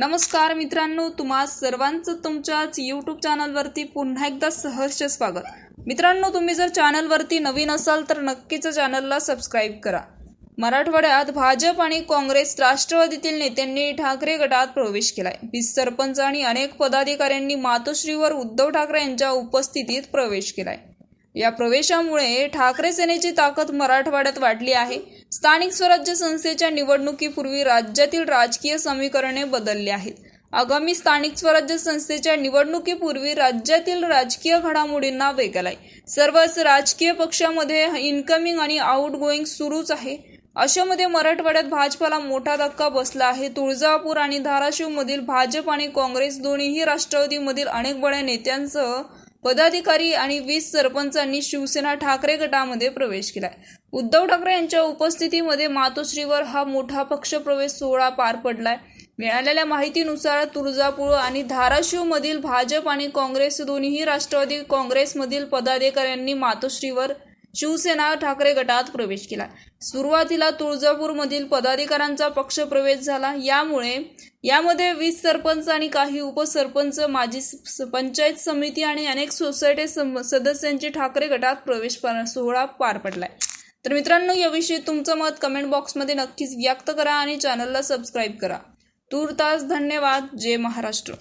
नमस्कार मित्रांनो तुम्हा सर्वांचं तुमच्याच यूट्यूब चॅनलवरती पुन्हा एकदा सहर्ष स्वागत. मित्रांनो तुम्ही जर चॅनलवरती नवीन असाल तर नक्कीच चॅनलला सबस्क्राईब करा. मराठवाड्यात भाजप आणि काँग्रेस राष्ट्रवादीतील नेत्यांनी ठाकरे गटात प्रवेश केलाय. वीस सरपंच आणि अनेक पदाधिकाऱ्यांनी मातोश्रीवर उद्धव ठाकरे यांच्या उपस्थितीत प्रवेश केलाय. या प्रवेशामुळे ठाकरे सेनेची ताकद मराठवाड्यात वाढली आहे. स्थानिक स्वराज्य संस्थेच्या निवडणुकीपूर्वी राज्यातील राजकीय समीकरणे बदलली आहेत. आगामी स्थानिक स्वराज्य संस्थेच्या निवडणुकीपूर्वी राज्यातील राजकीय घडामोडींना वेग आलाय. सर्वच राजकीय पक्षामध्ये इनकमिंग आणि आउटगोईंग सुरूच आहे. अशामध्ये मराठवाड्यात भाजपाला मोठा धक्का बसला आहे. तुळजापूर आणि धाराशिवमधील भाजप आणि काँग्रेस दोन्हीही राष्ट्रवादीमधील अनेक बड्या नेत्यांसह पदाधिकारी आणि वीस सरपंचांनी शिवसेना ठाकरे गटामध्ये प्रवेश केलाय. उद्धव ठाकरे यांच्या उपस्थितीमध्ये मातोश्रीवर हा मोठा पक्षप्रवेश सोहळा पार पडलाय. मिळालेल्या माहितीनुसार तुळजापूर आणि धाराशिवमधील भाजप आणि काँग्रेस दोन्हीही राष्ट्रवादी काँग्रेसमधील पदाधिकाऱ्यांनी मातोश्रीवर शिवसेना ठाकरे गटात प्रवेश केला. सुरुवातीला तुळजापूरमधील पदाधिकाऱ्यांचा पक्षप्रवेश झाला. यामुळे यामध्ये वीस सरपंच आणि काही उपसरपंच माजी पंचायत समिती आणि अनेक सोसायटी सदस्यांची ठाकरे गटात प्रवेश सोहळा पार पडलाय. तर मित्रांनो याविषयी तुमचं मत कमेंट बॉक्समध्ये नक्कीच व्यक्त करा आणि चॅनलला सबस्क्राईब करा. तूर्तास धन्यवाद. जय महाराष्ट्र.